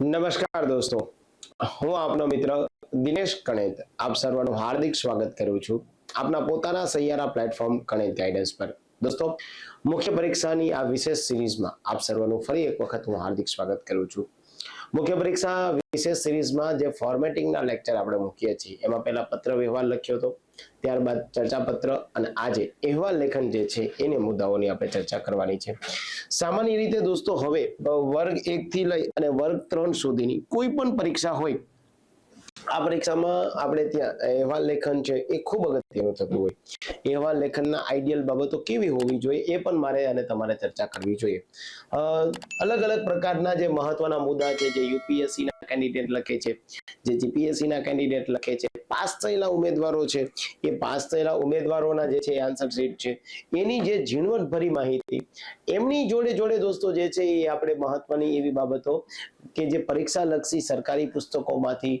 નમસ્કાર દોસ્તો. હું આપનો મિત્ર દિનેશ કણેત. આપ સર્વનું હાર્દિક સ્વાગત કરું છું આપના પોતાના સૈયારા પ્લેટફોર્મ કણેત ગાઈડન્સ પર. દોસ્તો, મુખ્ય પરીક્ષાની આ વિશેષ સિરીઝમાં આપ સર્વનું ફરી એક વખત હું હાર્દિક સ્વાગત કરું છું. મુખ્ય પરીક્ષા વિશેષ સિરીઝમાં જે ફોર્મેટિંગના લેક્ચર આપણે મૂકીએ છીએ, એમાં પહેલા પત્ર વ્યવહાર લખ્યો હતો. ત્યારબાદ ચર્ચાપત્ર અને આજે અહેવાલ લેખન જે છે, એને મુદ્દાઓની આપણે ચર્ચા કરવાની છે. સામાન્ય રીતે દોસ્તો, હવે વર્ગ એક થી લઈ અને વર્ગ ત્રણ સુધીની કોઈ પણ પરીક્ષા હોય, આ પરીક્ષામાં આપણે ત્યાં અહેવાલ લેખન છે, એ ખૂબ અગત્યનું થતું હોય. અહેવાલ લેખનના આઈડિયલ બાબતો કેવી હોવી જોઈએ, એ પણ મારે અને તમારે ચર્ચા કરવી જોઈએ. અલગ અલગ પ્રકારના જે મહત્વના મુદ્દા છે, જે યુપીએસસી ના કેન્ડિડેટ લખે છે. જે જીપીએસસી ના કેન્ડિડેટ લખે છે. પાસ થયેલા ઉમેદવારો છે. એ પાસ થયેલા ઉમેદવારોના જે છે આન્સર શીટ છે. એની જે ઝીણવટભરી માહિતી, એમની જોડે જોડે દોસ્તો જે છે એ આપણે મહત્વની એવી બાબતો કે જે પરીક્ષા લક્ષી સરકારી પુસ્તકોમાંથી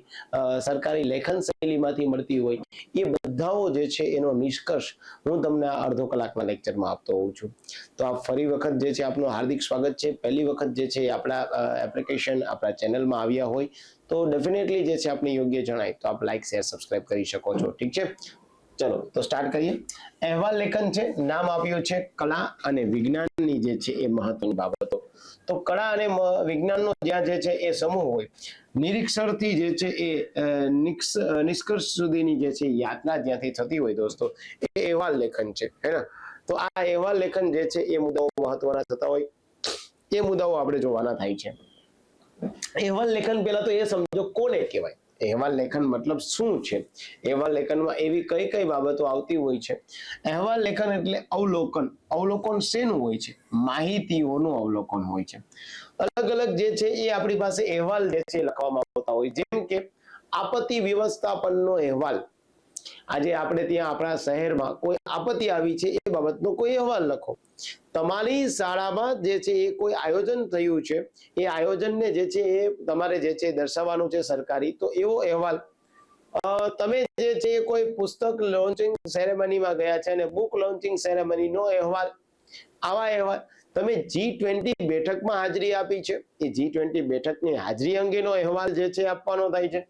સરકારી લેખન શૈલીમાંથી મળતી હોય, એ બધાઓ જે છે એનો નિષ્કર્ષ હું તમને આ અડધો કલાકના લેક્ચરમાં આપતો હોઉં છું. તો આ ફરી વખત જે છે આપનું હાર્દિક સ્વાગત છે. પહેલી વખત જે છે આપણા એપ્લિકેશન આપણા ચેનલમાં આવ્યા હોય તો ડેફિનેટલી જે છે આપને યોગ્ય જણાય. તો આપ લાઇક શેર સબસ્ક્રાઇબ કરી શકો છો. ઠીક છે? ચલો, તો સ્ટાર્ટ કરીએ. અહેવાલ લેખન છે. નામ આપ્યું છે કલા અને વિજ્ઞાનની જે છે એ મહત્વની બાબતો. તો કળા અને વિજ્ઞાનનો જ્યાં જે છે એ સમૂહ હોય નિરીક્ષણથી જે છે એ નિષ્કર્ષ સુધીની જે છે યાત્રા જ્યાંથી થતી હોય દોસ્તો, એ અહેવાલ લેખન છે, હે ને? તો આ અહેવાલ લેખન જે છે એ મુદ્દાઓ મહત્વના થતા હોય. એ મુદ્દાઓ આપણે જોવાના થાય છે. અહેવાલ લેખન પહેલા તો એ સમજો કોને કહેવાય? અહેવાલ લેખન મતલબ શું છે? અહેવાલ લેખનમાં એવી કઈ કઈ બાબતો આવતી હોય છે? અહેવાલ લેખન એટલે અવલોકન. અવલોકન શેનું હોય છે? માહિતીઓનું અવલોકન હોય છે. અલગ અલગ જે છે એ આપણી પાસે અહેવાલ જે છે લખવામાં આવતા હોય. જેમ કે આપત્તિ વ્યવસ્થાપનનો અહેવાલ. આજે આપણે ત્યાં આપણા શહેરમાં કોઈ આપત્તિ આવી છે બાબતનો કોઈ અહેવાલ લખો. તમારી શાળામાં જે છે એ કોઈ આયોજન થયું છે, એ આયોજનને જે છે એ તમારે જે છે દર્શાવવાનું છે સરકારી, તો એવો અહેવાલ. તમે જે છે કોઈ પુસ્તક લોન્ચિંગ સેરેમનીમાં ગયા છે અને બુક લોન્ચિંગ સેરેમનીનો અહેવાલ, આવા અહેવાલ, તમે જી ટ્વેન્ટી બેઠકમાં હાજરી આપી છે, એ જી ટ્વેન્ટી બેઠકની હાજરી અંગેનો અહેવાલ જે છે આપવાનો થાય છે.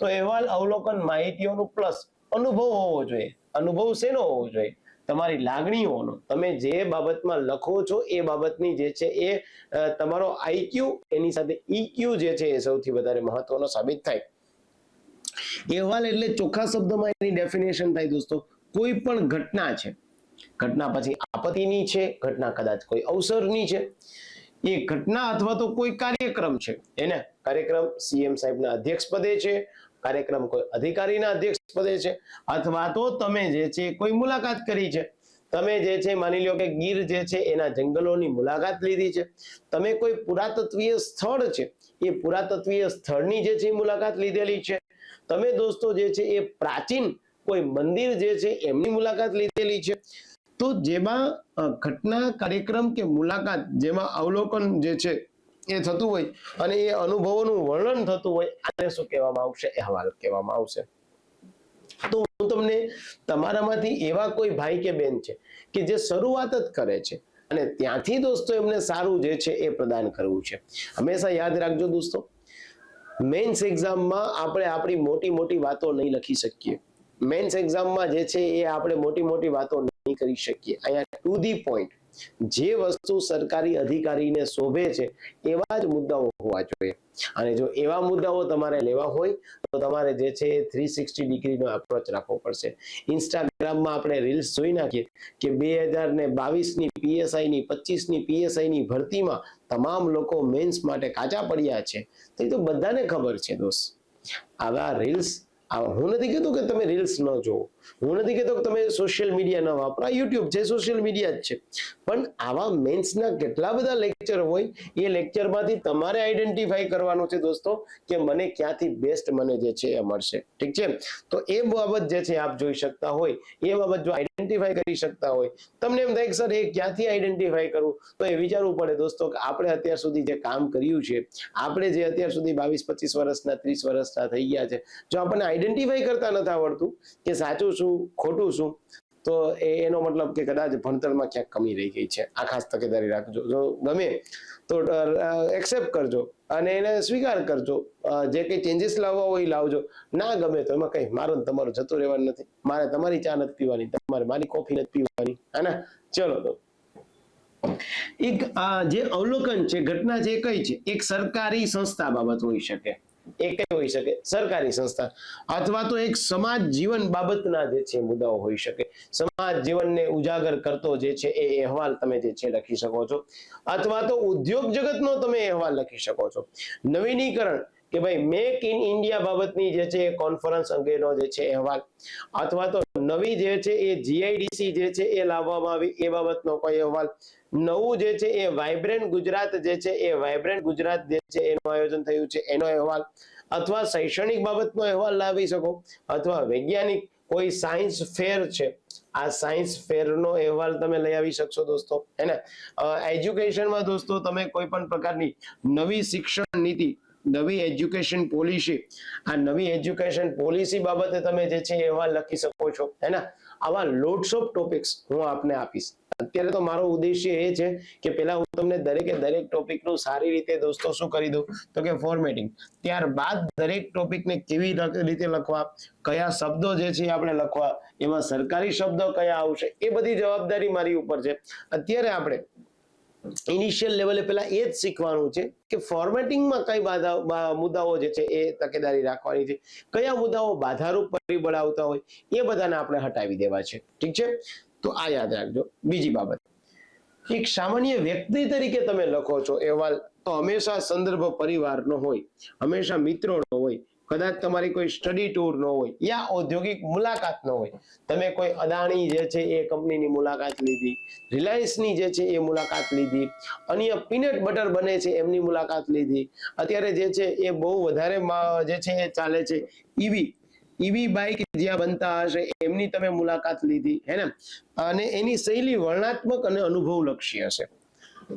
તો અહેવાલ અવલોકન માહિતીઓનું પ્લસ અનુભવ હોવો જોઈએ, અનુભવ શેનો હોવો જોઈએ? તમારી લાગણીઓનો, તમે જે બાબતમાં લખો છો એ બાબતની જે છે એ તમારો આઈક્યુ એની સાથે ઈક્યુ જે છે એ સૌથી વધારે મહત્વનો સાબિત થાય. અહેવાલ એટલે ચોખ્ખા શબ્દમાં એની ડેફિનેશન થાય દોસ્તો, કોઈ પણ ઘટના છે, ઘટના પછી આપત્તિની છે, ઘટના કદાચ કોઈ અવસરની છે, એ ઘટના અથવા તો કોઈ કાર્યક્રમ છે, એને કાર્યક્રમ સીએમ સાહેબના અધ્યક્ષ પદે છે કાર્યક્રમ કોઈ અધિકારીના અધ્યક્ષ પદે છે અથવા તો તમે જે છે કોઈ મુલાકાત કરી છે. તમે જે છે માની લો કે ગીર જે છે એના જંગલોની મુલાકાત લીધી છે. તમે કોઈ પુરાતત્વીય સ્થળ છે એ પુરાતત્વીય સ્થળની જે છે મુલાકાત લીધેલી છે. તમે દોસ્તો જે છે એ પ્રાચીન કોઈ મંદિર જે છે એમની મુલાકાત લીધેલી છે. તો જેમાં ઘટના, કાર્યક્રમ કે મુલાકાત જેમાં અવલોકન જે છે એ થતું હોય અને એ અનુભવોનું વર્ણન થતું હોય, આને શું કહેવામાં આવશે? અહેવાલ કહેવામાં આવશે. તો હું તમને તમારામાંથી એવા કોઈ ભાઈ કે બેન છે કે જે શરૂઆત જ કરે છે અને ત્યાંથી દોસ્તો એમને સારું જે છે એ પ્રદાન કરવું છે. હંમેશા યાદ રાખજો દોસ્તો, મેન્સ એક્ઝામમાં આપણે આપણી મોટી મોટી વાતો નહીં લખી શકીએ. મેન્સ એક્ઝામમાં જે છે એ આપણે મોટી મોટી વાતો નહીં કરી શકીએ. અહીંયા ટુ ધી પોઈન્ટ જે વસ્તુ સરકારી અધિકારીને શોભે છે, એવા જ મુદ્દાઓ હોવા જોઈએ. અને જો એવા મુદ્દાઓ તમારે લેવા હોય, તો તમારે જે છે થ્રી સિક્સટી ડિગ્રીનો એપ્રોચ રાખવો પડશે. ઇન્સ્ટાગ્રામમાં આપણે રીલ્સ જોઈ નાખીએ કે બે હજાર ને બાવીસની પીએસઆઈની પચીસની પીએસઆઈની ભરતીમાં તમામ લોકો મેન્સ માટે કાચા પડ્યા છે. તો એ તો બધાને ખબર છે દોસ્ત. આવા રીલ્સ હું નથી કહેતો કે તમે રીલ્સ ન જોવો હું નથી કહેતો કે તમે સોશિયલ મીડિયા ન વાપરો. યુટ્યુબ છે સોશિયલ મીડિયા જ છે. પણ આવા મેન્સના કેટલા બધા લેક્ચર હોય, એ લેક્ચરમાંથી તમારે આઈડેન્ટિફાઈ કરવાનું છે દોસ્તો, કે મને ક્યાંથી બેસ્ટ મને જે છે એ મળશે. ઠીક છે? તો એ બાબત જે છે આપ જોઈ શકતા હોય. એ બાબત જો આઈડેન્ટિફાઈ કરી શકતા હોય, તમને એમ થાય કે સર, એ ક્યાંથી આઈડેન્ટિફાઈ કરવું તો એ વિચારવું પડે દોસ્તો કે આપણે અત્યાર સુધી જે કામ કર્યું છે, આપણે જે અત્યાર સુધી બાવીસ પચીસ વર્ષના, ત્રીસ વર્ષના થઈ ગયા છે, જો આપણને આઈડેન્ટિફાઈ કરતા નથી આવડતું કે સાચું શું, ખોટું શું તો એનો મતલબ કે કદાચ ભણતરમાં ક્યાંક કમી રહી ગઈ છે. આ ખાસ તકેદારી રાખજો. જો ગમે તો એક્સેપ્ટ કરજો અને એને સ્વીકાર કરજો. જે કંઈ ચેન્જીસ લાવવા હોય એ લાવજો. ના ગમે તો એમાં કંઈ મારું તમારું જતું રહેવાનું નથી. મારે તમારી ચા નથી પીવાની, તમારે મારી કોફી નથી પીવાની. હે ચલો તો. એક જે અવલોકન છે, ઘટના છે કઈ છે, એક સરકારી સંસ્થા બાબત હોઈ શકે. એ કઈ હોઈ શકે? સરકારી સંસ્થા. અથવા તો એક સમાજ જીવન બાબતના જે છે મુદ્દાઓ હોઈ શકે. સમાજ જીવનને ઉજાગર કરતો જે છે એ અહેવાલ તમે જે છે લખી શકો છો. અથવા તો ઉદ્યોગ જગતનો તમે અહેવાલ લખી શકો છો. નવીનીકરણ કે ભાઈ મેક ઇન ઇન્ડિયા બાબતની જે છે કોન્ફરન્સ અંગેનો જે છે અહેવાલ. અથવા તો નવી જે છે એ જીઆઈડીસી જે છે એ લાવવામાં આવી એ બાબતનો કોઈ અહેવાલ. નવું જે છે એ વાઇબ્રન્ટ ગુજરાત જે છે એ વાઇબ્રન્ટ ગુજરાત જે છે એનું આયોજન થયું છે. એનો અહેવાલ અથવા શૈક્ષણિક બાબતનો અહેવાલ લાવી શકો અથવા વૈજ્ઞાનિક કોઈ સાયન્સ ફેર છે. આ સાયન્સ ફેરનો અહેવાલ તમે લઈ આવી શકશો દોસ્તો. હે ને? એજ્યુકેશનમાં દોસ્તો તમે કોઈ પણ પ્રકારની નવી શિક્ષણ નીતિ નવી એજ્યુકેશન પોલિસી. આ નવી એજ્યુકેશન પોલિસી બાબતે તમે જે છે એવા લખી શકો છો, હે ને? આવા લોટ્સ ઓફ ટોપિક્સ હું આપને આપીશ. અત્યારે તો મારો ઉદ્દેશ્ય એ છે કે પેલા હું તમને દરેકે દરેક ટોપિકનું સારી રીતે દોસ્તો શું કરી દઉં? તો કે ફોર્મેટિંગ ત્યારબાદ દરેક ટોપિકને કેવી રીતે લખવા? કયા શબ્દો જે છે આપણે લખવા? એમાં સરકારી શબ્દો કયા આવશે? એ બધી જવાબદારી મારી ઉપર છે. અત્યારે આપણે ઇનિશિયલ લેવલે પેલા એ જ શીખવાનું છે કે ફોર્મેટિંગમાં કઈ બાધા મુદ્દાઓ જે છે એ તકેદારી રાખવાની છે. કયા મુદ્દાઓ બાધારૂપ પરિબળ આવતા હોય એ બધાને આપણે હટાવી દેવા છે. ઠીક છે? તો આ યાદ રાખજો. બીજી બાબત. એક સામાન્ય વ્યક્તિ તરીકે તમે લખો છો, અહેવાલ, તો હંમેશા સંદર્ભ પરિવારનો હોય, હંમેશા મિત્રોનો હોય કદાચ તમારી કોઈ સ્ટડી ટૂર નો હોય યા ઔદ્યોગિક મુલાકાત ન હોય, તમે કોઈ અદાણી જે છે એ કંપનીની મુલાકાત લીધી રિલાયન્સની જે છે એ મુલાકાત લીધી, અન્ય પીનટ બટર બને છે એમની મુલાકાત લીધી, અત્યારે જે છે એ બહુ વધારે જે છે એ ચાલે છે ઈવી ઈવી બાઇક જ્યાં બનતા હશે એમની તમે મુલાકાત લીધી, હે ને? અને એની શૈલી વર્ણાત્મક અને અનુભવ લક્ષી હશે.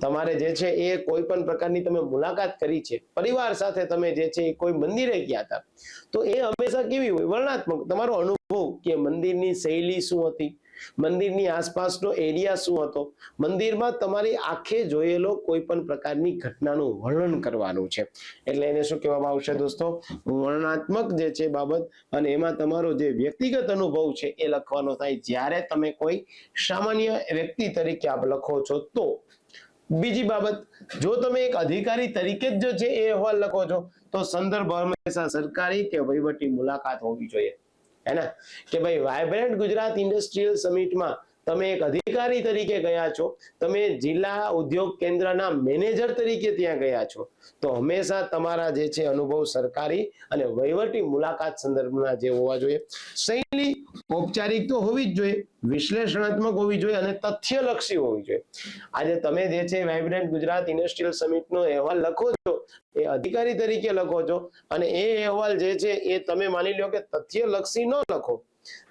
તમારે જે છે એ કોઈ પણ પ્રકારની તમે મુલાકાત કરી છે, પરિવાર સાથે તમે જે છે એ કોઈ મંદિરે ગયા હતા, તો એ હંમેશા કેવી હોય? વર્ણનાત્મક. તમારો અનુભવ કે મંદિરની શૈલી શું હતી? મંદિરની આસપાસનો એરિયા શું હતો? મંદિરમાં તમારી આંખે જોયેલો કોઈ પણ પ્રકારની ઘટનાનું વર્ણન કરવાનું છે. એટલે એને શું કહેવામાં આવશે દોસ્તો? વર્ણનાત્મક જે છે બાબત અને એમાં તમારો જે વ્યક્તિગત અનુભવ છે એ લખવાનો થાય. જ્યારે તમે કોઈ સામાન્ય વ્યક્તિ તરીકે આપ લખો છો, તો બીજી બાબત, જો તમે એક અધિકારી તરીકે જ જો છે એ અહેવાલ લખો છો, તો સંદર્ભ હંમેશા સરકારી કે વહીવટી મુલાકાત હોવી જોઈએ. હે ને? કે ભાઈ વાયબ્રન્ટ ગુજરાત ઇન્ડસ્ટ્રીયલ સમિટમાં તમે એક અધિકારી તરીકે ગયા છો, તમે જિલ્લા ઉદ્યોગ કેન્દ્રના મેનેજર તરીકે ત્યાં ગયા છો, તો હંમેશા તમારા જે છે અનુભવ સરકારી અને વહીવટી મુલાકાત સંદર્ભના જે હોવા જોઈએ. શૈલી ઔપચારિક તો હોવી જ જોઈએ, વિશ્લેષણાત્મક હોવી જોઈએ અને તથ્યલક્ષી હોવી જોઈએ. આજે તમે જે છે વાઇબ્રન્ટ ગુજરાત ઇન્ડસ્ટ્રીયલ સમિટનો અહેવાલ લખો છો, એ અધિકારી તરીકે લખો છો અને એ અહેવાલ જે છે એ તમે માની લો કે તથ્યલક્ષી ન લખો.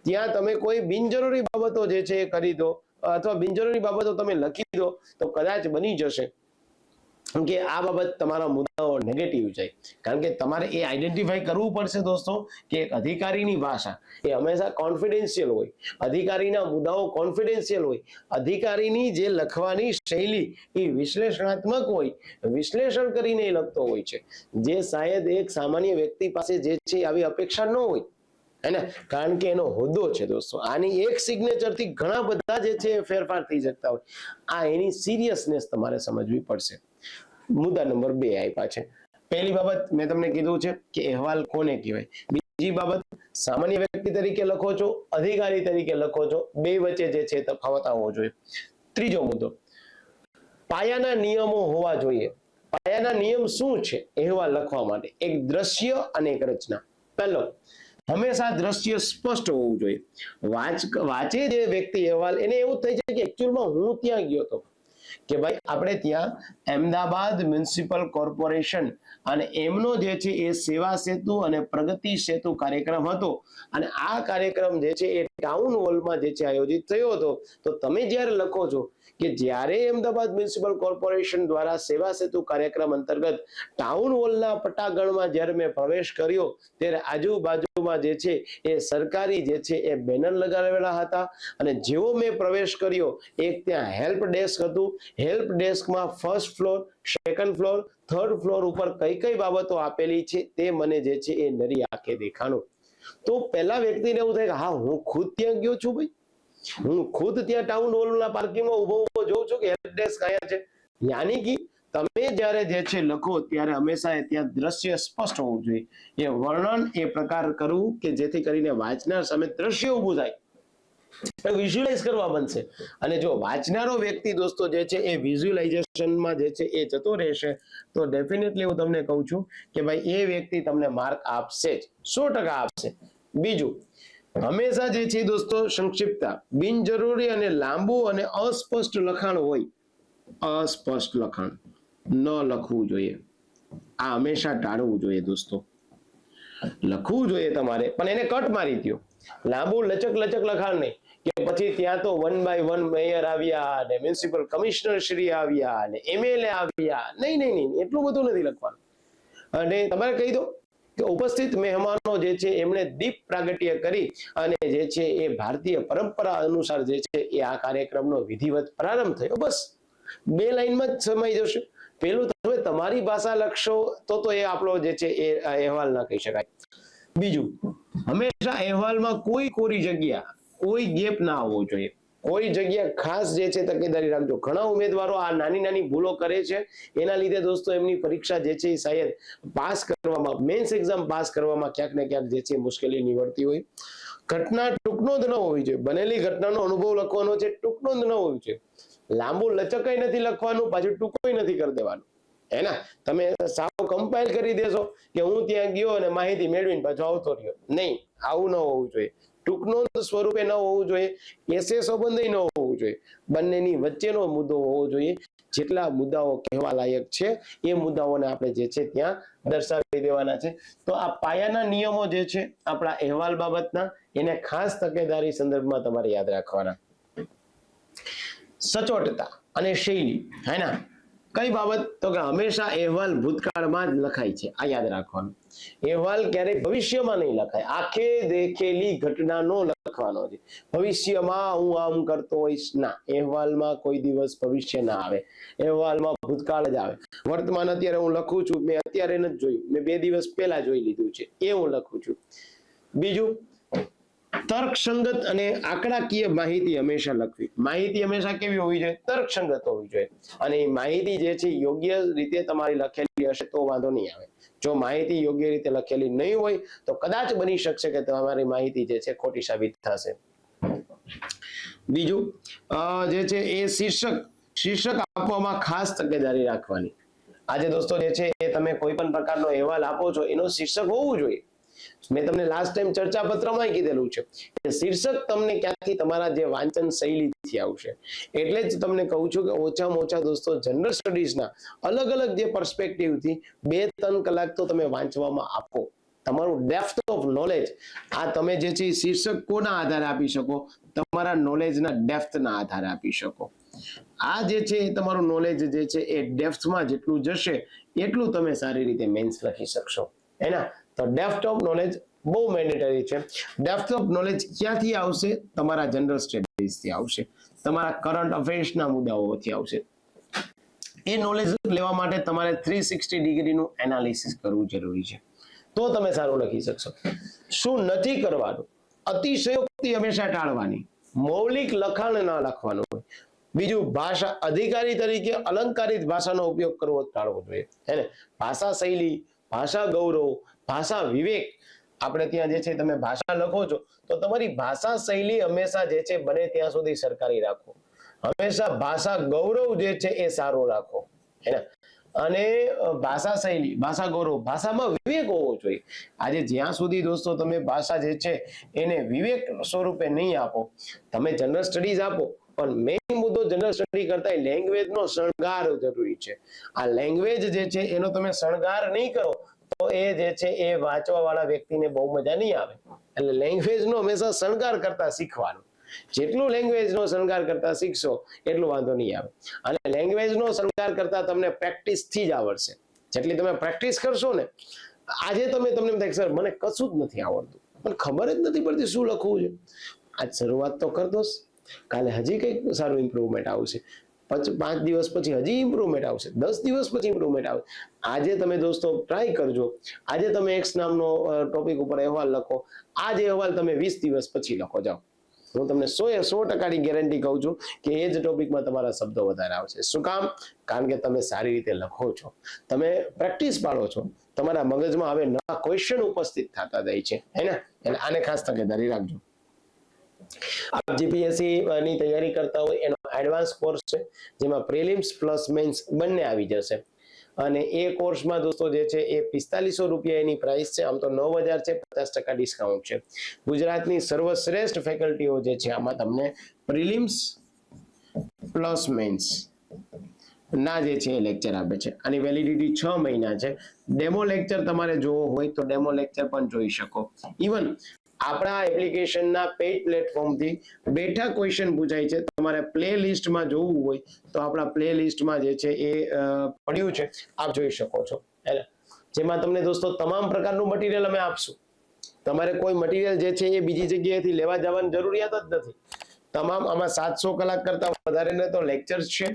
ત્યાં તમે કોઈ બિનજરૂરી બાબતો જે છે એ કરી દો, અથવા બિનજરૂરી બાબતો તમે લખી દો, તો કદાચ બની જશે. કે આ બાબત તમારા મુદ્દાઓ નેગેટિવ જાય કારણ કે તમારે એ આઈડેન્ટિફાઈ કરવું પડશે દોસ્તો, કે એક અધિકારીની ભાષા એ હંમેશા કોન્ફિડેન્શિયલ હોય. અધિકારીના મુદ્દાઓ કોન્ફિડેન્શિયલ હોય. અધિકારીની જે લખવાની શૈલી એ વિશ્લેષણાત્મક હોય, વિશ્લેષણ કરીને લખતો હોય છે. જે શાયદ એક સામાન્ય વ્યક્તિ પાસે જે છે આવી અપેક્ષા ન હોય હેને? કારણ કે એનો હોદ્દો છે દોસ્તો. આની એક સિગ્નેચરથી ઘણા બધા જે છે ફેરફાર થઈ શકતા હોય. આ એની સિરિયસનેસ તમારે સમજવી પડશે. મુદ્દા નંબર બે આપ્યા છે. પહેલી બાબત મેં તમને કીધું છે કે અહેવાલ કોને કહેવાય? બીજી બાબત, સામાન્ય વ્યક્તિ તરીકે લખો છો, અધિકારી તરીકે લખો છો, બે વચ્ચે જે છે તફાવત આવવો જોઈએ. ત્રીજો મુદ્દો, પાયાના નિયમો હોવા જોઈએ. પાયાના નિયમ શું છે? અહેવાલ લખવા માટે. એક દ્રશ્ય અને એક રચના. પહેલો હંમેશા દ્રશ્ય સ્પષ્ટ હોવું જોઈએ. વાંચ, વાંચે જે વ્યક્તિ અહેવાલ, એને એવું થઈ જાય કે એકચ્યુઅલમાં હું ત્યાં ગયો હતો. કે ભાઈ, આપણે ત્યાં અમદાવાદ મ્યુનિસિપલ કોર્પોરેશન અને એમનો જે છે એ સેવા સેતુ અને પ્રગતિ સેતુ કાર્યક્રમ હતો. અને આ કાર્યક્રમ જે છે એ ટાઉન હોલમાં જે છે આયોજિત થયો હતો. તો તમે જ્યારે લખો છો કે જ્યારે અમદાવાદ મ્યુનિસિપલ કોર્પોરેશન દ્વારા સેવા સેતુ કાર્યક્રમ અંતર્ગત ટાઉન હોલના પટાગણમાં જ્યારે મેં પ્રવેશ કર્યો, ત્યારે આજુબાજુમાં જે છે એ સરકારી જે છે એ બેનર લગાવેલા હતા. અને જેવો મેં પ્રવેશ કર્યો, એક ત્યાં હેલ્પ ડેસ્ક હતું help ડેસ્કમાં first floor, second floor, third floor ઉપર કઈ કઈ બાબતો આપેલી છે તે મને જે છે એ નરી આંખે દેખાણો. તો પહેલા વ્યક્તિને એવું થાય કે, હા, હું ખુદ ત્યાં ગયો છું ભાઈ. હું ખુદ ત્યાં ટાઉન હોલના પાર્કિંગમાં ઊભો ઊભો જોઉં છું કે હેલ્પ ડેસ્ક અહીંયા છે. યાની કે તમે જ્યારે જે છે લખો ત્યારે હંમેશા ત્યાં દ્રશ્ય સ્પષ્ટ હોવું જોઈએ. એ વર્ણન એ પ્રકાર કરવું કે જેથી કરીને વાંચનાર સામે દ્રશ્ય ઊભું થાય. વિઝ્યુઅલાઇઝ કરવા બનશે. અને જો વાંચનારો વ્યક્તિ દોસ્તો જે છે એ વિઝ્યુલાઇઝેશનમાં જે છે એ જતો રહેશે, તો ડેફિનેટલી હું તમને કહું છું કે ભાઈ એ વ્યક્તિ તમને માર્ક આપશે જ. સો આપશે. બીજું, હંમેશા જે છે દોસ્તો સંક્ષિપ્તતા. બિનજરૂરી અને લાંબુ અને અસ્પષ્ટ લખાણ હોય. અસ્પષ્ટ લખાણ. ન લખવું જોઈએ. આ હંમેશા ટાળવું જોઈએ દોસ્તો. લખવું જોઈએ તમારે. પણ એને કટ મારી દો લાંબુ લચક લચક લખાણ નહીં. કે પછી ત્યાં તો વન બાય વન મેયર આવ્યા ને મ્યુનિસિપલ કમિશનર શ્રી આવ્યા ને એમએલએ આવ્યા. નહીં નહીં નહીં, એટલું બધું નથી લખવાનું. અને તમારે કહી દો કે ઉપસ્થિત મહેમાનો જે છે એમણે દીપ પ્રાગટ્ય કરી અને જે છે એ ભારતીય પરંપરા અનુસાર જે છે એ આ કાર્યક્રમનો વિધિવત પ્રારંભ થયો. બસ, બે લાઈનમાં જ સમાઈ જશે. પેલું તમે તમારી ભાષા લખશો તો તો એ આપણો જે છે એ અહેવાલ ના કહી શકાય. બીજું, હંમેશા અહેવાલમાં કોઈ કોરી જગ્યા કોઈ ગેપ ના હોવો જોઈએ. કોઈ જગ્યા ખાસ જે છે તકેદારી રાખજો. ઘણા ઉમેદવારો આ નાની નાની ભૂલો કરે છે. એના લીધે દોસ્તો એમની પરીક્ષા જે છે એ શાયદ પાસ કરવામાં, મેન્સ એક્ઝામ પાસ કરવામાં ક્યાંક ને ક્યાંક જે છે મુશ્કેલી નીવડતી હોય. ઘટના ટૂંકનોંધ ન હોવી જોઈએ. બનેલી ઘટનાનો અનુભવ લખવાનો છે, ટૂંકનોંધ ન હોવી જોઈએ. લાંબુ લચકાઈ નથી લખવાનું, પાછું ટૂંકોય નથી કરી દેવાનું. હે ને? તમે સાવ કમ્પાઇલ કરી દેશો કે હું ત્યાં ગયો અને માહિતી મેળવીને પાછો આવતો રહ્યો. નહીં, આવું ન હોવું જોઈએ. ટૂંકનોંધ સ્વરૂપે ન હોવું જોઈએ, એસે સંબંધ ન હોવું જોઈએ. બંનેની વચ્ચેનો મુદ્દો હોવો જોઈએ. જેટલા મુદ્દાઓ કહેવા લાયક છે, એ મુદ્દાઓને આપણે જે છે ત્યાં દર્શાવી દેવાના છે. તો આ પાયાના નિયમો જે છે, આપણા અહેવાલ બાબતના, એને ખાસ તકેદારી સંદર્ભમાં તમારે યાદ રાખવાના. સચોટતા અને શૈલી, હે ના? કઈ બાબત? તો કે હંમેશા અહેવાલ ભૂતકાળમાં જ લખાય છે. આ યાદ રાખવાનું. અહેવાલ ક્યારેય ભવિષ્યમાં નહીં લખાય. આખે દેખેલી ઘટનાનો લખવાનો છે. ભવિષ્યમાં હું આમ કરતો હોઈશ. ના, અહેવાલમાં કોઈ દિવસ ભવિષ્ય ના આવે. અહેવાલમાં ભૂતકાળ જ આવે. વર્તમાન અત્યારે હું લખું છું. મેં અત્યારે નથી જોયું. મેં બે દિવસ પહેલા જોઈ લીધું છે. એ હું લખું છું. બીજું તર્કસંગત અને આંકડાકીય માહિતી હંમેશા લખવી. માહિતી હંમેશા કેવી હોવી જોઈએ? તર્કસંગત હોવી જોઈએ. અને એ માહિતી જે છે યોગ્ય રીતે તમારી લખેલી હશે તો વાંધો નહીં આવે. જો માહિતી યોગ્ય રીતે લખેલી નહીં હોય, તો કદાચ બની શકશે કે તમારી માહિતી જે છે ખોટી સાબિત થશે. બીજું જે છે એ શીર્ષક શીર્ષક આપવામાં ખાસ તકેદારી રાખવાની. આજે દોસ્તો, જે છે એ તમે કોઈ પણ પ્રકારનો અહેવાલ આપો છો, એનો શીર્ષક હોવું જોઈએ. મેં તમને લાસ્ટ ટાઈમ ચર્ચા પત્રમાં કીધેલું છે કે શીર્ષક તમને ક્યાંથી તમારા જે વાંચન શૈલીથી આવશે. એટલે જ તમને કહું છું કે ઓછામાં ઓછા દોસ્તો જનરલ સ્ટડીઝના અલગ અલગ જે પર્સપેક્ટિવથી બે ત્રણ કલાક તો તમે વાંચવામાં આપો. તમારું ડેપ્થ ઓફ નોલેજ આ તમે જે છે શીર્ષક કોના આધારે આપી શકો? તમારા નોલેજના ડેપ્થના આધારે આપી શકો. આ જે છે એ તમારું નોલેજ જે છે એ ડેપ્થમાં જેટલું જશે એટલું તમે સારી રીતે મેન્સ લખી શકશો. એના તો ડેપ્થ નોલેજ બહુ મેન્ડેટરી છે. ડેપ્થ નોલેજ ક્યાંથી આવશે? તમારા જનરલ સ્ટડીઝથી આવશે. તમારા કરંટ અફેર્સના મુદ્દાઓથી આવશે. એ નોલેજ લેવા માટે તમારે થ્રી સિક્સટી ડિગ્રીનું એનાલિસિસ કરવું જરૂરી છે. તો તમે સારું લખી શકશો. શું નથી કરવાનું? અતિશયોક્તિ હંમેશા ટાળવાની. મૌલિક લખાણ ના લખવાનું હોય. બીજું, ભાષા અધિકારી તરીકે અલંકારિત ભાષાનો ઉપયોગ કરવો ટાળવો જોઈએ. હે ભાષા શૈલી, ભાષા ગૌરવ ભાષા વિવેક. આપણે ત્યાં જે છે તમે ભાષા લખો છો, તો તમારી ભાષા શૈલી હંમેશા જે છે બને ત્યાં સુધી સરકારી રાખો. હંમેશા ભાષા ગૌરવ જે છે એ સારો રાખો. હે અને ભાષા શૈલી, ભાષા ગૌરવ, ભાષામાં વિવેક હોવો જોઈએ. આજે જ્યાં સુધી દોસ્તો તમે ભાષા જે છે એને વિવેક સ્વરૂપે નહીં આપો, તમે જનરલ સ્ટડીઝ આપો, પણ મેઇન મુદ્દો જનરલ સ્ટડી કરતા લેંગ્વેજ નો શણગાર જરૂરી છે. આ લેંગ્વેજ જે છે એનો તમે શણગાર નહીં કરો એ જે છે એ વાંચવા વાળા વ્યક્તિને બહુ મજા નહીં આવે. એટલે લેંગ્વેજ નો હંમેશા શણગાર કરતા શીખવાનું. જેટલું લેંગ્વેજ નો શણગાર કરતા શીખશો, એટલું વાંધો નહીં આવે. અને લેંગ્વેજ નો શણગાર કરતા તમને પ્રેક્ટિસથી જ આવડશે. જેટલી તમે પ્રેક્ટિસ કરશો ને, આજે તમે તમને એમ થાય સર, મને કશું જ નથી આવડતું. પણ ખબર જ નથી પડતી શું લખવું છે. આજ શરૂઆત તો કર દોસ કાલે હજી કંઈક સારું ઇમ્પ્રુવમેન્ટ આવશે. પાંચ દિવસ પછી હજી ઇમ્પ્રુવમેન્ટ આવશે. દસ દિવસ પછી ઇમ્પ્રુવમેન્ટ આવશે આજે તમે દોસ્તો ટ્રાય કરજો. આજે તમે એક્સ નામનો ટોપિક ઉપર અહેવાલ લખો. આ જે અહેવાલ તમે વીસ દિવસ પછી લખો. જાઓ. હું તમને સો એ, સો ટકાની ગેરંટી કહું છું કે એ જ ટોપિકમાં તમારા શબ્દો વધારે આવશે. શું કામ? કારણ કે તમે સારી રીતે લખો છો. તમે પ્રેક્ટિસ પાડો છો. તમારા મગજમાં હવે નવા ક્વેશ્ચન ઉપસ્થિત થતા જાય છે. હે ને? એટલે આને ખાસ તકેદારી રાખજો. આપ જીપીએસસી ની તૈયારી કરતા હોય એનો એડવાન્સ કોર્સ છે, જેમાં પ્રિલિમ્સ પ્લસ મેન્સ બંને આવી જશે. અને એ કોર્સમાં દોસ્તો જે છે એ પિસ્તાલીસો રૂપિયા એની પ્રાઇસ છે, આમ તો નવ હજાર છે, પચાસ ટકા ડિસ્કાઉન્ટ છે. ગુજરાતની સર્વશ્રેષ્ઠ ફેકલ્ટીઓ જે છે, આમાં તમને પ્રિલિમ્સ પ્લસ મેન્સ ના જે છે એ લેક્ચર આપે છે. આની વેલિડિટી છ મહિના છે. ડેમો લેક્ચર તમારે જોવો હોય તો ડેમો લેક્ચર પણ જોઈ શકો. ઇવન આપણા એપ્લિકેશનના પેઇડ પ્લેટફોર્મથી બેઠા ક્વેશ્ચન પૂછાય છે. તમારે પ્લે લિસ્ટમાં જોવું હોય તો આપણા પ્લે લિસ્ટમાં જે છે એ પડ્યું છે. આપ જોઈ શકો છો. એટલે જેમાં તમને દોસ્તો તમામ પ્રકારનું મટીરિયલ અમે આપશું. તમારે કોઈ મટીરિયલ જે છે એ બીજી જગ્યાએથી લેવા જવાની જરૂરિયાત જ નથી. તમામ આમાં સાતસો કલાક કરતા વધારે ને તો લેક્ચર્સ છે.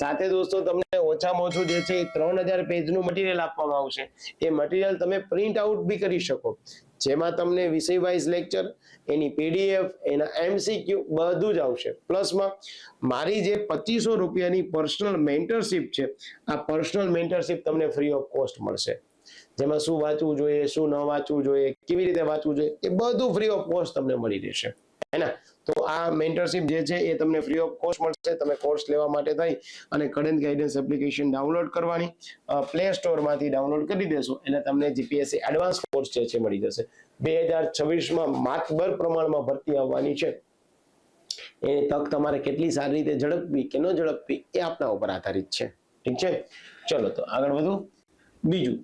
સાથે દોસ્તો તમને ઓછામાં ઓછું જે છે એ ત્રણ હજાર પેજનું મટીરિયલ આપવામાં આવશે. એ મટીરિયલ તમે પ્રિન્ટ આઉટ બી કરી શકો. જેમાં તમને વિષય વાઇઝ લેક્ચર, એની પીડીએફ, એના એમસીક્યુ બધું જ આવશે. પ્લસમાં મારી જે પચીસો રૂપિયાની પર્સનલ મેન્ટરશિપ છે, આ પર્સનલ મેન્ટરશિપ તમને ફ્રી ઓફ કોસ્ટ મળશે. જેમાં શું વાંચવું જોઈએ, શું ન વાંચવું જોઈએ, કેવી રીતે વાંચવું જોઈએ, એ બધું ફ્રી ઓફ કોસ્ટ તમને મળી રહેશે. હે ને તો આ મેન્ટરશિપ જે છે એ તમને ફ્રી ઓફ કોસ્ટ મળશે. તમે કોર્સ લેવા માટે થઈ અને કરંટ ગાઈડન્સ એપ્લિકેશન ડાઉનલોડ કરવાની પ્લે સ્ટોરમાંથી ડાઉનલોડ કરી દેશો એટલે તમને જીપીએસસી એડવાન્સ કોર્સ જે છે મળી જશે. બે હજાર છવ્વીસમાં માતબર પ્રમાણમાં ભરતી આવવાની છે. એ તક તમારે કેટલી સારી રીતે ઝડપવી કે ન ઝડપવી એ આપના ઉપર આધારિત છે. ઠીક છે? ચલો તો આગળ વધુ. બીજું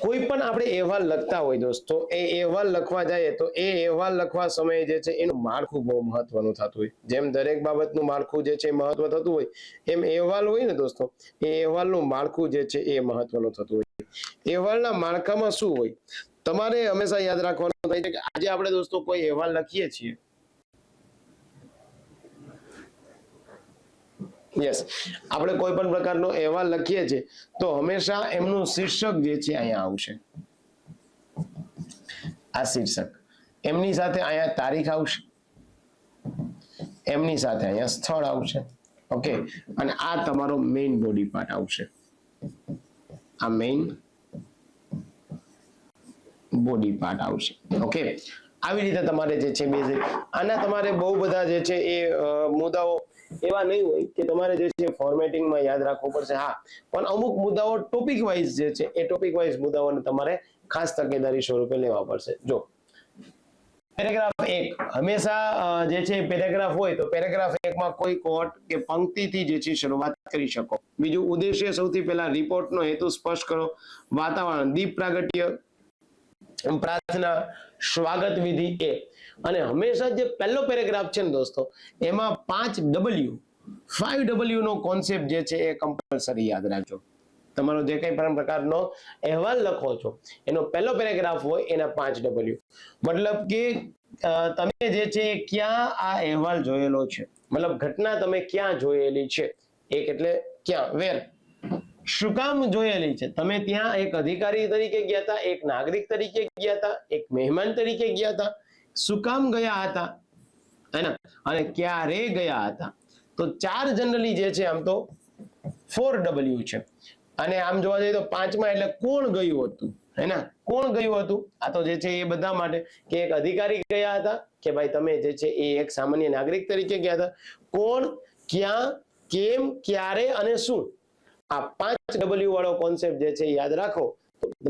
કોઈ પણ આપણે અહેવાલ લખતા હોય દોસ્તો, એ અહેવાલ લખવા જાય તો એ અહેવાલ લખવા સમયે જે છે એનું માળખું બહુ મહત્વનું થતું હોય. જેમ દરેક બાબતનું માળખું જે છે મહત્વ થતું હોય, એમ અહેવાલ હોય ને દોસ્તો, એ અહેવાલનું માળખું જે છે એ મહત્વનું થતું હોય. અહેવાલના માળખામાં શું હોય? તમારે હંમેશા યાદ રાખવાનું થાય છે કે આજે આપણે દોસ્તો કોઈ અહેવાલ લખીએ છીએ. યસ આપણે કોઈ પણ પ્રકારનો અહેવાલ લખીએ છીએ, તો હંમેશા એમનું શીર્ષક જે છે અહીંયા આવશે. આ શીર્ષક. એમની સાથે અહીંયા તારીખ આવશે. એમની સાથે અહીંયા સ્થળ આવશે. ઓકે અને આ તમારો મેઇન બોડી પાર્ટ આવશે. આ મેઇન બોડી પાર્ટ આવશે. ઓકે આવી રીતે તમારે જે છે બેઝિક આના તમારે બહુ બધા જે છે એ મુદ્દાઓ એવા નહીં હોય કે તમારે જે છે ફોર્મેટિંગમાં યાદ રાખવું પડશે. હા, પણ અમુક મુદ્દાઓ ટોપિક વાઇઝ જે છે, એ ટોપિક વાઇઝ મુદ્દાઓને તમારે ખાસ તકેદારી સ્વરૂપે લેવા પડશે. જો પેરેગ્રાફ એક, હંમેશા જે છે પેરેગ્રાફ હોય તો પેરેગ્રાફ એકમાં કોઈ કોટ કે પંક્તિથી જે છે શરૂઆત કરી શકો. બીજું ઉદ્દેશ્ય સૌથી પહેલા રિપોર્ટનો હેતુ સ્પષ્ટ કરો. વાતાવરણ, દીપ પ્રાગટ્ય પ્રાર્થના, સ્વાગત વિધિ એ. અને હંમેશા જે પહેલો પેરેગ્રાફ છે ને દોસ્તો, એમાં પાંચ ડબલ્યુ ફાઈવ ડબલ્યુ નો કોન્સેપ્ટ જે છે એ કમ્પલસરી યાદ રાખજો. તમારો જે કંઈ પણ પ્રકારનો અહેવાલ લખો છો, એનો પહેલો પેરેગ્રાફ હોય એના પાંચ ડબલ્યુ મતલબ કે તમે જે છે ક્યાં આ અહેવાલ જોયેલો છે? મતલબ ઘટના તમે ક્યાં જોયેલી છે? એક એટલે ક્યાં વેર શું કામ જોયેલી છે? તમે ત્યાં એક અધિકારી તરીકે ગયા હતા, એક નાગરિક તરીકે ગયા હતા, એક મહેમાન તરીકે ગયા હતા. શું કામ ગયા હતા? હેના અને ક્યારે ગયા હતા? તો ચાર જનરલી જે છે આમ તો ફોર ડબલ્યુ છે. અને આમ જોવા જઈએ તો પાંચમાં એટલે કોણ ગયું હતું? હેના કોણ ગયું હતું? આ તો જે છે એ બધા માટે કે એક અધિકારી ગયા હતા કે ભાઈ તમે જે છે એ એક સામાન્ય નાગરિક તરીકે ગયા હતા. કોણ, ક્યાં, કેમ, ક્યારે અને શું? આ પાંચ ડબલ્યુ વાળો કોન્સેપ્ટ જે છે યાદ રાખો.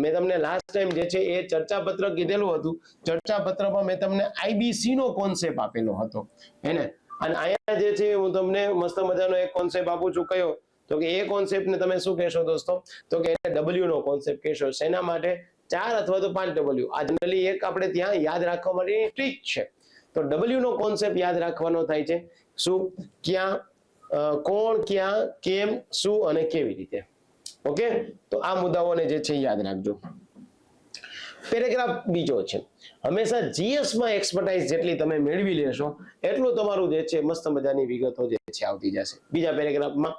મેં તમને લાસ્ટ ટાઈમ જે છે એ ચર્ચાપત્ર કીધેલું હતું. ચર્ચાપત્રમાં મેં તમને આઈબીસી નો કોન્સેપ્ટ આપેલો હતો. હેને અને અહીંયા જે છે હું તમને મસ્ત મજાનો એક કોન્સેપ્ટ આપું છું. કયો? તો કે એ કોન્સેપ્ટને તમે શું કહેશો દોસ્તો? તો કે એને ડબલ્યુ નો કોન્સેપ્ટ કહેશો. શેના માટે? ચાર અથવા તો પાંચ ડબલ્યુ આ જનરલી એક આપણે ત્યાં યાદ રાખવા માટેની ટ્રીક છે. તો ડબલ્યુ નો કોન્સેપ્ટ યાદ રાખવાનો થાય છે. શું? ક્યાં? કોણ, ક્યાં, કેમ, શું અને કેવી રીતે? ઓકે? તો આ મુદ્દાઓને જે છે યાદ રાખજો. પેરેગ્રાફ બીજો છે. હંમેશા જીએસમાં એક્સપર્ટાઇઝ જેટલી તમે મેળવી લેશો, એટલું તમારું જે છે મસ્ત મજાની વિગતો જે છે આવતી જશે. બીજા પેરેગ્રાફમાં,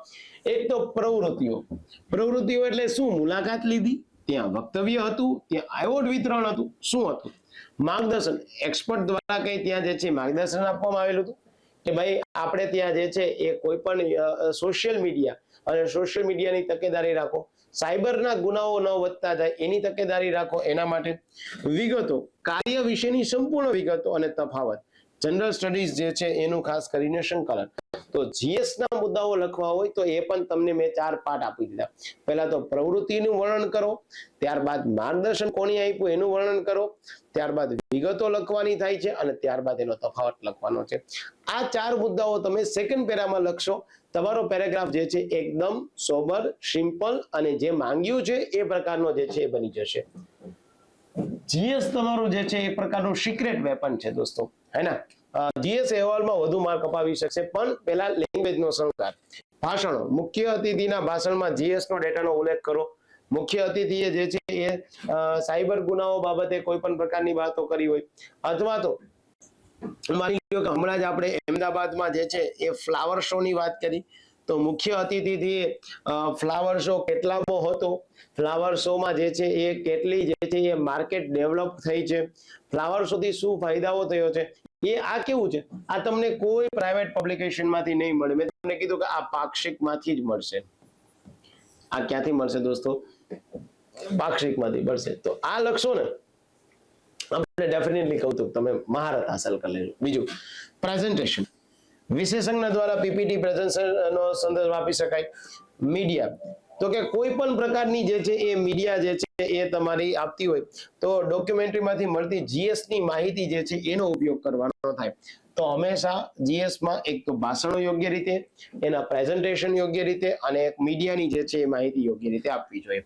એક તો પ્રવૃત્તિઓ. પ્રવૃત્તિઓ એટલે શું? મુલાકાત લીધી, ત્યાં વક્તવ્ય હતું, ત્યાં એવોર્ડ વિતરણ હતું. શું હતું? માર્ગદર્શન. એક્સપર્ટ દ્વારા કઈ ત્યાં જે છે માર્ગદર્શન આપવામાં આવેલું હતું. કે ભાઈ આપણે ત્યાં જે છે એ કોઈ પણ સોશિયલ મીડિયા અને સોશિયલ મીડિયાની તકેદારી રાખો. સાયબરના ગુનાઓ ન વધતા જાય એની તકેદારી રાખો એના માટે વિગતો, કાર્ય વિશેની સંપૂર્ણ વિગતો અને તફાવત. જનરલ સ્ટડીઝ જે છે એનું ખાસ કરીને સંકલન. તો જીએસ ના મુદ્દાઓ લખવા હોય તો એ પણ તમને મેં ચાર પાઠ આપી દીધા. પહેલા તો પ્રવૃત્તિનું વર્ણન કરો, ત્યારબાદ માર્ગદર્શન કોની આપ્યું એનું વર્ણન કરો, ત્યારબાદ વિગતો લખવાની થાય છે અને ત્યારબાદ એનો તફાવત લખવાનો છે. આ ચાર મુદ્દાઓ તમે સેકન્ડ પેરામાં લખશો, તમારો પેરેગ્રાફ જે છે એકદમ સોબર, સિમ્પલ અને જે માંગ્યું છે એ પ્રકારનો જે છે એ બની જશે. જીએસ તમારું જે છે એ પ્રકારનું સિક્રેટ વેપન છે દોસ્તો. હે ને જીએસ અહેવાલમાં વધુ માર્ક અપાવી શકશે, પણ પેલા લેંગ્વેજનો શણગાર ભાષણો. મુખ્ય અતિથિના ભાષણમાં જીએસ નો ડેટાનો ઉલ્લેખ કરો. મુખ્ય અતિથિએ જે છે એ સાયબર ગુનાઓ બાબતે કોઈ પણ પ્રકારની વાતો કરી હોય. અથવા તો, માની લો કે હમણાં જ આપણે અમદાવાદમાં જે છે એ ફ્લાવર શો ની વાત કરી. તો મુખ્ય અતિથિથી ફ્લાવર શો કેટલામો હતો? ફ્લાવર શો માં જે છે એ કેટલી જે છે એ માર્કેટ ડેવલપ થઈ છે. ફ્લાવર શોથી શું ફાયદાઓ થયો છે? એ આ કેવું છે? આ તમને કોઈ પ્રાઇવેટ પબ્લિકેશનમાંથી નહીં મળે. મેં તમને કીધું કે આ પાક્ષિકમાંથી જ મળશે. આ ક્યાંથી મળશે દોસ્તો? પાક્ષિકમાંથી મળશે. તો આ લખશો ને. આપણે ડેફિનેટલી કહું તો તમે મહારત હાંસલ કરી લેજો. બીજું પ્રેઝન્ટેશન વિશેષજ્ઞ દ્વારા પીપીટી પ્રેઝન્ટેશન સંદર્ભ આપી શકાય. મીડિયા તો કે કોઈ પણ પ્રકારની જે છે એ મીડિયા જે છે એ તમારી આપતી હોય, તો ડોક્યુમેન્ટરીમાંથી મળતી જીએસની માહિતી જે છે એનો ઉપયોગ કરવાનો થાય. તો હંમેશા જીએસમાં એક તો ભાષણો યોગ્ય રીતે, એના પ્રેઝન્ટેશન યોગ્ય રીતે અને એક મીડિયાની જે છે એ માહિતી યોગ્ય રીતે આપવી જોઈએ.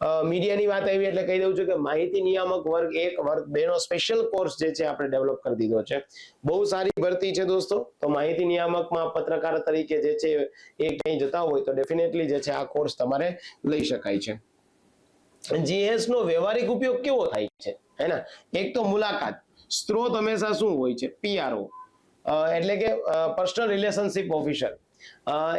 મીડિયાની વાત આવી એટલે કહી દઉં છું કે માહિતી નિયામક વર્ગ એક વર્ગ બે નો સ્પેશિયલ કોર્સ જે છે આપણે ડેવલપ કરી દીધો છે. બહુ સારી ભરતી છે દોસ્તો. તો માહિતી નિયામકમાં પત્રકાર તરીકે જે છે એ ક્યાંય જતા હોય તો ડેફિનેટલી જે છે આ કોર્સ તમારે લઈ શકાય છે. જીએસ નો વ્યવહારિક ઉપયોગ કેવો થાય છે? હે ને? એક તો મુલાકાત. સ્ત્રોત હંમેશા શું હોય છે? પીઆરઓ એટલે કે પર્સનલ રિલેશનશિપ ઓફિસર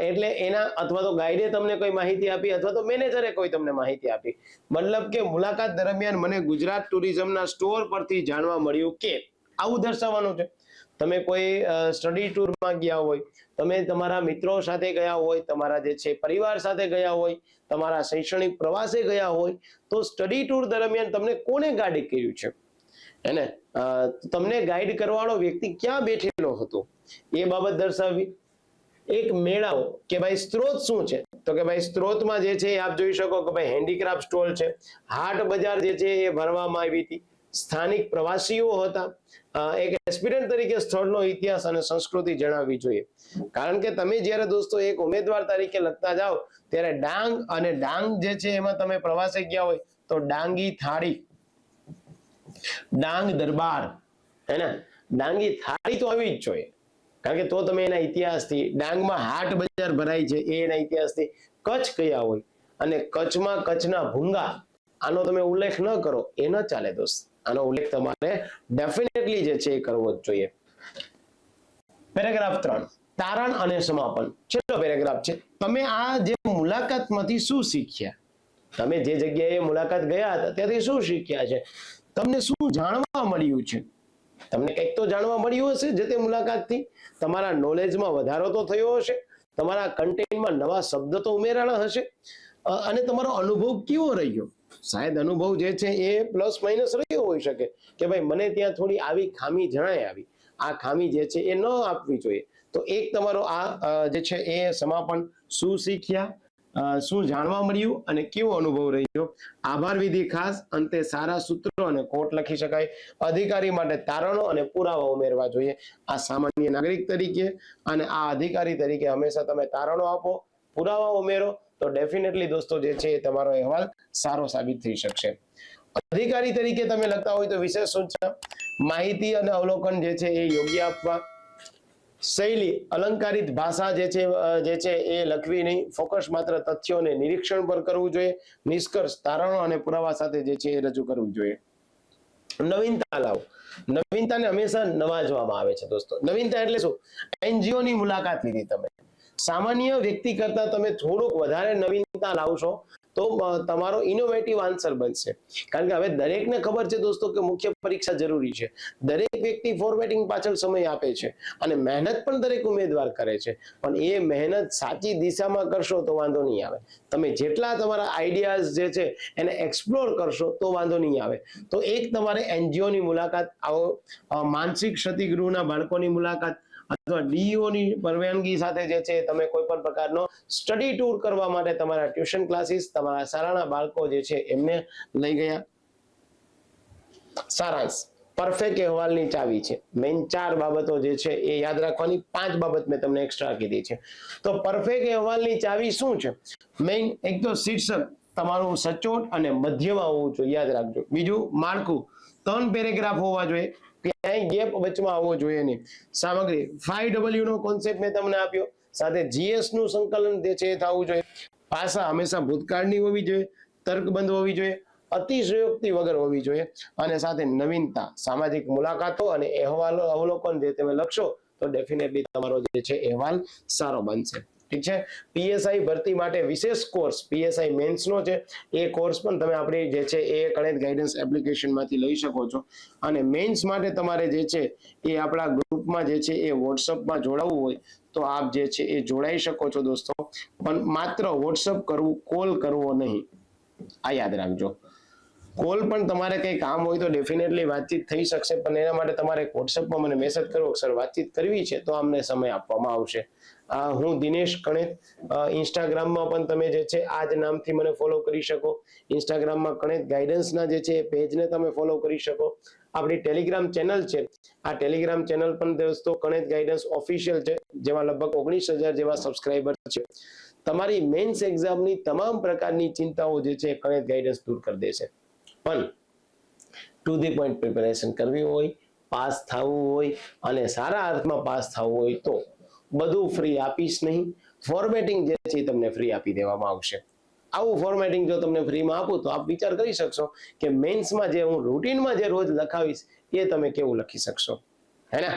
એટલે એના અથવા તો ગાઈડે તમને કોઈ માહિતી આપી અથવા તો મેનેજરે કોઈ તમને માહિતી આપી. મતલબ કે મુલાકાત દરમિયાન મને ગુજરાત ટુરિઝમના સ્ટોર પરથી જાણવા મળ્યું કે આવું દર્શાવવાનું છે. તમે કોઈ સ્ટડી ટૂરમાં ગયા હોય, તમે તમારા મિત્રો સાથે ગયા હોય, તમારા જે છે પરિવાર સાથે ગયા હોય, તમારા શૈક્ષણિક પ્રવાસે ગયા હોય, તો સ્ટડી ટૂર દરમિયાન તમને કોને ગાઈડ કર્યું છે? એને તમને ગાઈડ કરવાનો વ્યક્તિ ક્યાં બેઠેલો હતો? એ બાબત દર્શાવવી એક મેળાઓ કે ભાઈ સ્ત્રોત શું છે? તો કે ભાઈ સ્ત્રોતમાં જે છે એ આપ જોઈ શકો કે ભાઈ હેન્ડીક્રાફ્ટ સ્ટોલ છે. હાટ બજાર જે છે એ ભરવામાં આવી હતી. સ્થાનિક પ્રવાસીઓ હતા. એક એસ્પિરન્ટ તરીકે સ્થળનો ઇતિહાસ અને સંસ્કૃતિ જણાવવી જોઈએ. કારણ કે તમે જ્યારે દોસ્તો એક ઉમેદવાર તરીકે લખતા જાઓ, ત્યારે ડાંગ અને ડાંગ જે છે એમાં તમે પ્રવાસે ગયા હોય, તો ડાંગી થાળી. ડાંગ દરબાર. હે ને? ડાંગી થાળી તો આવી જ જોઈએ. કારણ કે તો તમે એના ઇતિહાસથી ડાંગમાં હાટ બજાર ભરાય છે એ એના ઇતિહાસથી કચ્છ કયા હોય. અને કચ્છમાં કચ્છના ભૂંગા, આનો તમે ઉલ્લેખ ન કરો, એ ન ચાલે દોસ્ત. આનો ઉલ્લેખ તમારે ડેફિનેટલી જે છે એ કરવો જ જોઈએ. પેરેગ્રાફ ત્રણ, તારણ અને સમાપન. છેલ્લો પેરેગ્રાફ છે. તમે આ જે મુલાકાતમાંથી શું શીખ્યા? તમે જે જગ્યાએ મુલાકાત ગયા હતા, ત્યાંથી શું શીખ્યા છે? તમને શું જાણવા મળ્યું છે? તમને કંઈક તો જાણવા મળ્યું હશે જે તે મુલાકાતથી. તમારા નોલેજમાં વધારો તો થયો હશે. તમારા કન્ટેન્ટમાં નવા શબ્દ તો ઉમેરાણા હશે. અને તમારો અનુભવ કેવો રહ્યો? શાયદ અનુભવ જે છે એ પ્લસ માઇનસ રહ્યો હોઈ શકે કે ભાઈ મને ત્યાં થોડી આવી ખામી જણાય આવી. આ ખામી જે છે એ ન આપવી જોઈએ. તો એક તમારો આ જે છે એ સમાપન શું શીખ્યા? શું જાણવા મળ્યું અને કેવો અનુભવ રહ્યો? આભાર વિધિ ખાસ, અંતે સારા સૂત્રો અને કોટ લખી શકાય. અધિકારી માટે તારણો અને પુરાવા ઉમેરવા જોઈએ. આ સામાન્ય નાગરિક તરીકે અને આ અધિકારી તરીકે હંમેશા તમે તારણો આપો, પુરાવા ઉમેરો, તો ડેફિનેટલી દોસ્તો જે છે એ તમારો અહેવાલ સારો સાબિત થઈ શકશે. અધિકારી તરીકે તમે લખતા હોય તો વિશેષ સૂચના, માહિતી અને અવલોકન જે છે એ યોગ્ય આપવા શૈલી અલંકારિત ભાષા જે છે જે છે એ લખવી નહીં. ફોકસ માત્ર તથ્યોને નિરીક્ષણ પર કરવું જોઈએ. નિષ્કર્ષ, તારણો અને પુરાવા સાથે જે છે એ રજૂ કરવું જોઈએ. નવીનતા લાવો. નવીનતાને હંમેશા નવાજવામાં આવે છે દોસ્તો. નવીનતા એટલે શું? એનજીઓ ની મુલાકાત લીધી તમે. સામાન્ય વ્યક્તિ કરતા તમે થોડુંક વધારે નવીનતા લાવશો તો તમારો ઇનોવેટિવ આન્સર બનશે. કારણ કે હવે દરેકને ખબર છે દોસ્તો કે મુખ્ય પરીક્ષા જરૂરી છે. દરેક વ્યક્તિ ફોર્મેટિંગ પાછળ સમય આપે છે અને મહેનત પણ દરેક ઉમેદવાર કરે છે. પણ એ મહેનત સાચી દિશામાં કરશો તો વાંધો નહીં આવે. તમે જેટલા તમારા આઈડિયાઝ જે છે એને એક્સપ્લોર કરશો તો વાંધો નહીં આવે. તો એક તમારે એનજીઓની મુલાકાત, આવો માનસિક ક્ષતિગૃહના બાળકોની મુલાકાત અથવા ડીઓની પરવાનગી સાથે જે છે, તમે કોઈ પણ પ્રકારનો સ્ટડી ટૂર કરવા માટે તમારા ટ્યુશન ક્લાસીસ તમારા શાળાના બાળકો જે છે, એમને લઈ ગયા. સારાંશ. પરફેક્ટ અહેવાલની ચાવી છે. મેઇન ચાર બાબતો જે છે, એ યાદ રાખવાની. પાંચ બાબત મેં તમને એક્સ્ટ્રા કીધી છે. તો પરફેક્ટ અહેવાલની ચાવી શું છે? મેઇન એક તો શીર્ષક તમારું સચોટ અને મધ્યમાં હોવું જોઈએ. યાદ રાખજો. બીજું, માળખું. ત્રણ પેરેગ્રાફ હોવા જોઈએ. ક્યાંય ગેપ વચમાં આવવો જોઈએ નહીં. સામગ્રી ફાઈવ ડબલ્યુ નો કોન્સેપ્ટ મેં તમને આપ્યો. સાથે જીએસનું સંકલન જે છે એ થવું જોઈએ. ભાષા હંમેશા ભૂતકાળની હોવી જોઈએ, તર્કબંધ હોવી જોઈએ, અતિશયોક્તિ વગર હોવી જોઈએ અને સાથે નવીનતા, સામાજિક મુલાકાતો અને અહેવાલો અવલોકન જે તમે લખશો તો ડેફિનેટલી તમારો જે છે અહેવાલ સારો બનશે. ઠીક છે? પીએસઆઈ ભરતી માટે વિશેષ કોર્સ પીએસઆઈ મેન્સનો છે, એ કોર્સ પણ તમે આપણી જે છે એ કણેત ગાઈડન્સ એપ્લિકેશનમાંથી લઈ શકો છો. અને મેન્સ માટે તમારે જે છે એ આપણા ગ્રુપમાં જે છે એ વોટ્સઅપમાં જોડાવવું હોય, તો આપ જે છે એ જોડાઈ શકો છો દોસ્તો. પણ માત્ર વોટ્સઅપ કરવું કોલ કરવો નહીં. આ યાદ રાખજો. કોલ પણ તમારે કંઈ કામ હોય તો ડેફિનેટલી વાતચીત થઈ શકશે, પણ એના માટે તમારે વોટ્સઅપમાં મને મેસેજ કરવો સર વાતચીત કરવી છે, તો અમને સમય આપવામાં આવશે. હું દિનેશ કણેત. ઇન્સ્ટાગ્રામમાં પણ તમે જે છે આ જ નામથી મને ફોલો કરી શકો. ઇન્સ્ટાગ્રામમાં કણેત ગાઈડન્સના જે છે એ પેજને તમે ફોલો કરી શકો. આપણી ટેલિગ્રામ ચેનલ છે. આ ટેલિગ્રામ ચેનલ પણ દોસ્તો કણેત ગાઈડન્સ ઓફિશિયલ છે, જેમાં લગભગ ઓગણીસ હજાર જેવા સબસ્ક્રાઈબર છે. તમારી મેન્સ એક્ઝામની તમામ પ્રકારની ચિંતાઓ જે છે કણેત ગાઈડન્સ દૂર કરી દેશે. પણ ટુ ધી પોઈન્ટ પ્રિપેરેશન કરવી હોય પાસ થવું હોય, અને સારા અર્થમાં પાસ થવું હોય તો બધું ફ્રી આપીશ નહીં. ફોર્મેટિંગ જે છે તમને ફ્રી આપી દેવામાં આવશે. આવું ફોર્મેટિંગ જો તમને ફ્રીમાં આપું તો આપ વિચાર કરી શકશો કે મેન્સમાં જે હું રૂટીનમાં જે રોજ લખાવીશ એ તમે કેવું લખી શકશો. હે ને?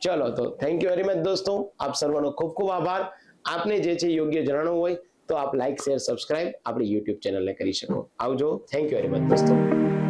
ચલો તો થેન્ક યુ વેરી મચ દોસ્તો. આપ સર્વનો ખૂબ ખૂબ આભાર. આપને જે છે યોગ્ય જણાવવું હોય તો આપ લાઇક શેર સબસ્ક્રાઇબ આપણી યુટ્યુબ ચેનલને કરી શકો. આવજો. થેન્ક યુ વેરી મચ દોસ્તો.